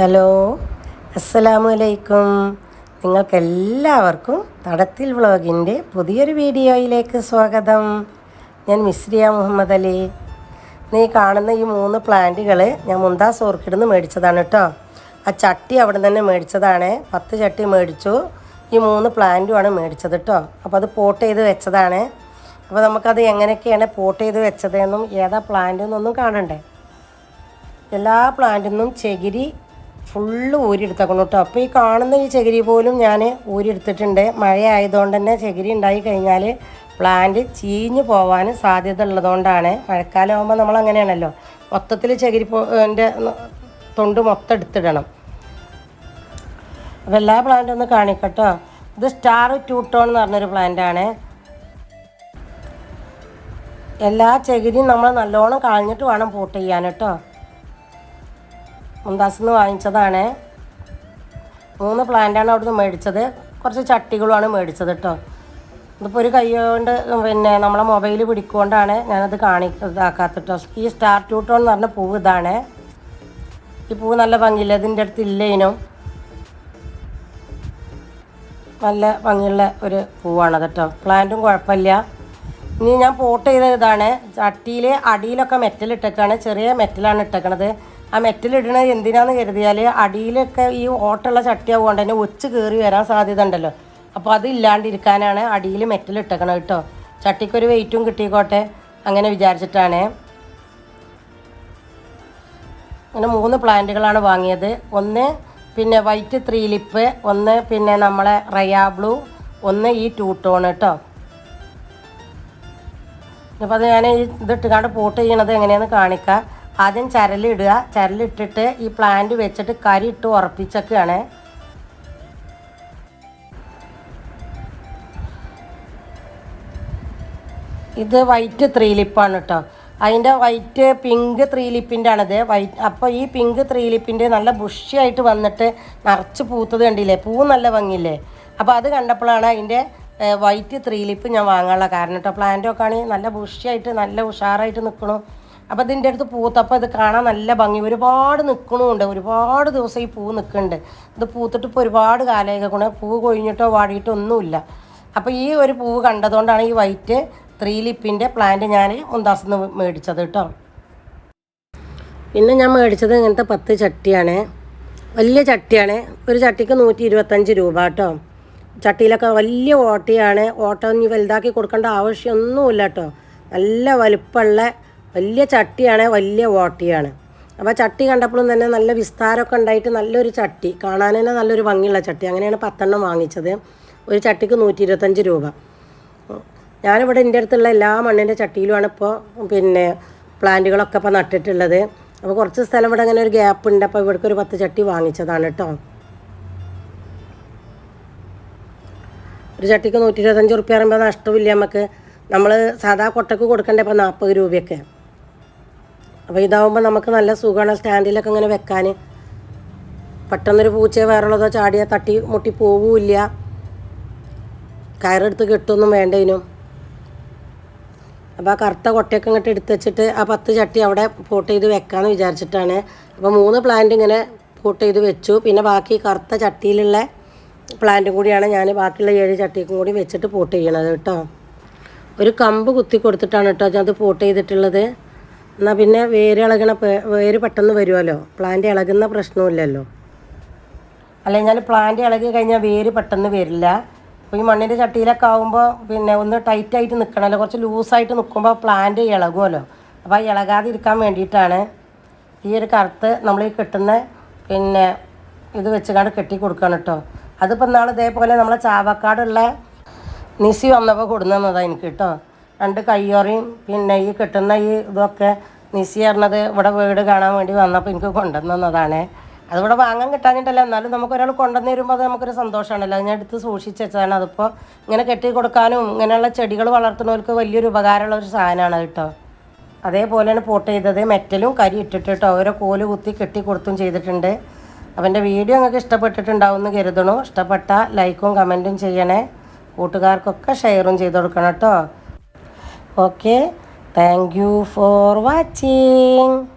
Hello അസ്സലാമു അലൈക്കും നിങ്ങൾക്കെല്ലാവർക്കും തടത്തിൽ വ്ളോഗിന്റെ പുതിയൊരു വീഡിയോയിലേക്ക് സ്വാഗതം. ഞാൻ മിസ്രിയ മുഹമ്മദ് അലി. നീ കാണുന്ന ഈ മൂന്ന് പ്ലാന്റുകൾ ഞാൻ മുന്താസ് ഓർക്കിഡിൽ നിന്ന് മേടിച്ചതാണ് കേട്ടോ ആ ചട്ടി അവിടെ തന്നെ മേടിച്ചതാണ്. പത്ത് ചട്ടി മേടിച്ചു. ഈ മൂന്ന് പ്ലാന്റുമാണ് മേടിച്ചത് കേട്ടോ അപ്പോൾ അത് പോട്ട് ചെയ്ത് വെച്ചതാണ്. അപ്പോൾ നമുക്കത് എങ്ങനെയൊക്കെയാണ് പോട്ട് ചെയ്ത് വെച്ചതെന്നും ഏതാ പ്ലാന്റ് എന്നൊന്നും കാണണ്ടേ. എല്ലാ പ്ലാന്റിൽ നിന്നും ചകിരി ഫുള്ള് ഊരിയെടുത്തേക്കണം കേട്ടോ. അപ്പോൾ ഈ കാണുന്ന ഈ ചകിരി പോലും ഞാൻ ഊരിയെടുത്തിട്ടുണ്ട്. മഴ ആയതുകൊണ്ട് തന്നെ ചകിരി ഉണ്ടായി കഴിഞ്ഞാൽ പ്ലാന്റ് ചീഞ്ഞു പോകാൻ സാധ്യത ഉള്ളതുകൊണ്ടാണ്. മഴക്കാലം ആകുമ്പോൾ നമ്മൾ അങ്ങനെയാണല്ലോ മൊത്തത്തിൽ ചകിരി പോന്റെ തൊണ്ട് മൊത്തം എടുത്തിടണം. അപ്പോൾ എല്ലാ പ്ലാന്റും ഒന്ന് കാണിക്കട്ടോ. ഇത് സ്റ്റാർ ടൂട്ടോൺ എന്ന് പറഞ്ഞൊരു പ്ലാന്റാണ് എല്ലാ ചകിരിയും നമ്മൾ നല്ലോണം കളഞ്ഞിട്ട് വേണം പൂട്ട് ചെയ്യാൻ കേട്ടോ. മുന്താസിൽ നിന്ന് വാങ്ങിച്ചതാണ്. മൂന്ന് പ്ലാന്റാണ് അവിടുന്ന് മേടിച്ചത്. കുറച്ച് ചട്ടികളുമാണ് മേടിച്ചത് കേട്ടോ ഇതിപ്പോൾ ഒരു കൈകൊണ്ട് പിന്നെ നമ്മളെ മൊബൈൽ പിടിക്കൊണ്ടാണ് ഞാനത് കാണി ഇതാക്കാത്ത കേട്ടോ ഈ സ്റ്റാർ ട്യൂട്ടോ എന്ന് പറഞ്ഞ പൂവ് ഇതാണ്. ഈ പൂവ് നല്ല ഭംഗിയില്ല. ഇതിന്റെ അടുത്ത് ഇല്ലേനും നല്ല ഭംഗിയുള്ള ഒരു പൂവാണ് കേട്ടോ പ്ലാന്റും കുഴപ്പമില്ല. ഇനി ഞാൻ പോട്ട് ചെയ്ത ഇതാണ്. ചട്ടിയിൽ അടിയിലൊക്കെ മെറ്റൽ ഇട്ടേക്കാണ്. ചെറിയ മെറ്റലാണ് ഇട്ടേക്കണത്. ആ മെറ്റൽ ഇടണത് എന്തിനാന്ന് കരുതിയാൽ അടിയിലൊക്കെ ഈ ഓട്ടുള്ള ചട്ടിയാവുകൊണ്ട് തന്നെ ഒച്ച് കയറി വരാൻ സാധ്യത ഉണ്ടല്ലോ. അപ്പോൾ അത് ഇല്ലാണ്ടിരിക്കാനാണ് അടിയിൽ മെറ്റൽ ഇട്ടേക്കണത് കേട്ടോ. ചട്ടിക്കൊരു വെയിറ്റും കിട്ടിക്കോട്ടെ അങ്ങനെ വിചാരിച്ചിട്ടാണ്. അങ്ങനെ മൂന്ന് പ്ലാന്റുകളാണ് വാങ്ങിയത്. ഒന്ന് പിന്നെ വൈറ്റ് ത്രീ ലിപ്പ് ഒന്ന് പിന്നെ നമ്മളെ റയാ ബ്ലൂ ഒന്ന് ഈ ടൂ ടോൺ കേട്ടോ. അപ്പോൾ അത് ഞാൻ ഇതിട്ടുകാണ്ട് പോട്ട് ചെയ്യണത് എങ്ങനെയാണെന്ന് കാണിക്കുക ആദ്യം ചരലിടുക. ചരലിട്ടിട്ട് ഈ പ്ലാന്റ് വെച്ചിട്ട് കരി ഇട്ട് ഉറപ്പിച്ചൊക്കെയാണ്. ഇത് വൈറ്റ് ത്രീ ലിപ്പാണ് കേട്ടോ അതിന്റെ വൈറ്റ് പിങ്ക് ത്രീ ലിപ്പിന്റെ ആണിത്. വൈറ്റ് അപ്പോൾ ഈ പിങ്ക് ത്രീ ലിപ്പിന്റെ നല്ല ബുഷിയായിട്ട് വന്നിട്ട് നിറച്ച് പൂത്തത് കണ്ടില്ലേ? പൂ നല്ല ഭംഗിയില്ലേ? അപ്പോൾ അത് കണ്ടപ്പോഴാണ് അതിന്റെ വൈറ്റ് ത്രീ ലിപ്പ് ഞാൻ വാങ്ങാനുള്ള കാരണം കേട്ടോ പ്ലാന്റൊക്കെ ആണെങ്കിൽ നല്ല ബുഷിയായിട്ട് നല്ല ഉഷാറായിട്ട് നിൽക്കണു അപ്പോൾ ഇതിന്റെ അടുത്ത് പൂത്തപ്പോൾ ഇത് കാണാൻ നല്ല ഭംഗി. ഒരുപാട് നിൽക്കണമുണ്ട് ഒരുപാട് ദിവസം ഈ പൂ നിൽക്കുന്നുണ്ട് ഇത് പൂത്തിട്ട് ഇപ്പോൾ ഒരുപാട് കാലമൊക്കെ കൊണ്ട് പൂ കൊഴിഞ്ഞിട്ടോ വാടിയിട്ടോ ഒന്നുമില്ല. അപ്പോൾ ഈ ഒരു പൂവ് കണ്ടതുകൊണ്ടാണ് ഈ വൈറ്റ് ത്രീ ലിപ്പിന്റെ പ്ലാന്റ് ഞാൻ മുന്താസിൽ നിന്ന് മേടിച്ചത് കേട്ടോ പിന്നെ ഞാൻ മേടിച്ചത് ഇങ്ങനത്തെ പത്ത് ചട്ടിയാണ്. വലിയ ചട്ടിയാണ്. ഒരു ചട്ടിക്ക് നൂറ്റി ഇരുപത്തഞ്ച് രൂപ കേട്ടോ ചട്ടിയിലൊക്കെ വലിയ ഓട്ടയാണ്. ഓട്ട ഇനി വലുതാക്കി കൊടുക്കേണ്ട ആവശ്യമൊന്നുമില്ല കേട്ടോ. നല്ല വലുപ്പമുള്ള വലിയ ചട്ടിയാണ് വലിയ ഓട്ടയാണ്. അപ്പോൾ ചട്ടി കണ്ടപ്പോഴും തന്നെ നല്ല വിസ്താരമൊക്കെ ഉണ്ടായിട്ട് നല്ലൊരു ചട്ടി. കാണാൻ തന്നെ നല്ലൊരു ഭംഗിയുള്ള ചട്ടി. അങ്ങനെയാണ് പത്തെണ്ണം വാങ്ങിച്ചത്. ഒരു ചട്ടിക്ക് നൂറ്റി ഇരുപത്തഞ്ച് രൂപ. ഞാനിവിടെ എന്റെ അടുത്തുള്ള എല്ലാ മണ്ണിന്റെ ചട്ടിയിലുമാണ് ഇപ്പോൾ പിന്നെ പ്ലാന്റുകളൊക്കെ ഇപ്പോൾ നട്ടിട്ടുള്ളത്. അപ്പോൾ കുറച്ച് സ്ഥലം ഇവിടെ അങ്ങനെ ഒരു ഗ്യാപ്പ് ഉണ്ട് അപ്പോൾ ഇവിടേക്ക് ഒരു പത്ത് ചട്ടി വാങ്ങിച്ചതാണ് കേട്ടോ. ഒരു ചട്ടിക്ക് നൂറ്റി ഇരുപത്തഞ്ച് റുപ്യ പറയുമ്പോൾ നഷ്ടമില്ല നമുക്ക് നമ്മൾ സാധാ കൊട്ടക്ക് കൊടുക്കണ്ടേ ഇപ്പോൾ നാൽപ്പത് രൂപയൊക്കെ. അപ്പോൾ ഇതാവുമ്പോൾ നമുക്ക് നല്ല സുഖമാണ് സ്റ്റാൻഡിലൊക്കെ ഇങ്ങനെ വെക്കാൻ പെട്ടെന്നൊരു പൂച്ച വേറുള്ളതോ ചാടിയ തട്ടി മുട്ടി പോവില്ല. കയറെടുത്ത് കെട്ടൊന്നും വേണ്ടതിനും അപ്പോൾ ആ കറുത്ത കൊട്ടയൊക്കെ ഇങ്ങോട്ട് എടുത്ത് വെച്ചിട്ട് ആ പത്ത് ചട്ടി അവിടെ പോട്ട് ചെയ്ത് വെക്കാമെന്ന് വിചാരിച്ചിട്ടാണ്. അപ്പോൾ മൂന്ന് പ്ലാന്റ് ഇങ്ങനെ പോട്ട് ചെയ്ത് വെച്ചു. പിന്നെ ബാക്കി കറുത്ത ചട്ടിയിലുള്ള പ്ലാന്റും കൂടിയാണ് ഞാൻ ബാക്കിയുള്ള ഏഴ് ചട്ടിക്കും കൂടി വെച്ചിട്ട് പോട്ട് ചെയ്യണത് കേട്ടോ. ഒരു കമ്പ് കുത്തി കൊടുത്തിട്ടാണ് കേട്ടോ അത് പോട്ട് ചെയ്തിട്ടുള്ളത്. എന്നാൽ പിന്നെ വേര് ഇളകണ വേര് പെട്ടെന്ന് വരുമല്ലോ പ്ലാന്റ് ഇളകുന്ന പ്രശ്നമില്ലല്ലോ. അല്ല ഞാൻ പ്ലാന്റ് ഇളകി കഴിഞ്ഞാൽ വേര് പെട്ടെന്ന് വരില്ല. അപ്പോൾ ഈ മണ്ണിന്റെ ചട്ടിയിലൊക്കെ ആകുമ്പോൾ പിന്നെ ഒന്ന് ടൈറ്റായിട്ട് നിൽക്കണമല്ലോ കുറച്ച് ലൂസായിട്ട് നിൽക്കുമ്പോൾ പ്ലാന്റ് ഇളകുമല്ലോ അപ്പോൾ ഇളകാതിരിക്കാൻ വേണ്ടിയിട്ടാണ് ഈ ഒരു കറുത്ത് നമ്മൾ ഈ കെട്ടുന്ന പിന്നെ ഇത് വെച്ചുകൊണ്ട് കെട്ടി കൊടുക്കണം കേട്ടോ. അതിപ്പോൾ നാളെ ഇതേപോലെ നമ്മളെ ചാവക്കാടുള്ള നിസി വന്നപ്പോൾ കൊടുന്നതാണ് എനിക്ക് കേട്ടോ. രണ്ട് കയ്യോറിയും പിന്നെ ഈ കിട്ടുന്ന ഈ ഇതൊക്കെ നിസി പറഞ്ഞത് ഇവിടെ വീട് കാണാൻ വേണ്ടി വന്നപ്പോൾ എനിക്ക് കൊണ്ടുവന്നതാണേ അതിവിടെ വാങ്ങാൻ കിട്ടാഞ്ഞിട്ടല്ല എന്നാലും നമുക്ക് ഒരാൾ കൊണ്ടുവന്ന് തരുമ്പോൾ അത് നമുക്കൊരു സന്തോഷമാണല്ലോ ഞാൻ എടുത്ത് സൂക്ഷിച്ച് വെച്ചതാണ്. അതിപ്പോൾ ഇങ്ങനെ കെട്ടി കൊടുക്കാനും ഇങ്ങനെയുള്ള ചെടികൾ വളർത്തുന്നവർക്ക് വലിയൊരു ഉപകാരമുള്ള ഒരു സാധനമാണ് കേട്ടോ. അതേപോലെയാണ് പോട്ട് ചെയ്തത്. മെറ്റലും കരി ഇട്ടിട്ട് കേട്ടോ. ഓരോ കോൽ കുത്തി കെട്ടി കൊടുത്തും ചെയ്തിട്ടുണ്ട്. അപ്പം എന്റെ വീഡിയോ നിങ്ങൾക്ക് ഇഷ്ടപ്പെട്ടിട്ടുണ്ടാവും എന്ന് കരുതണു. ഇഷ്ടപ്പെട്ട ലൈക്കും കമന്റും ചെയ്യണേ. കൂട്ടുകാർക്കൊക്കെ ഷെയറും ചെയ്ത് കൊടുക്കണം കേട്ടോ. Okay. Thank you for watching.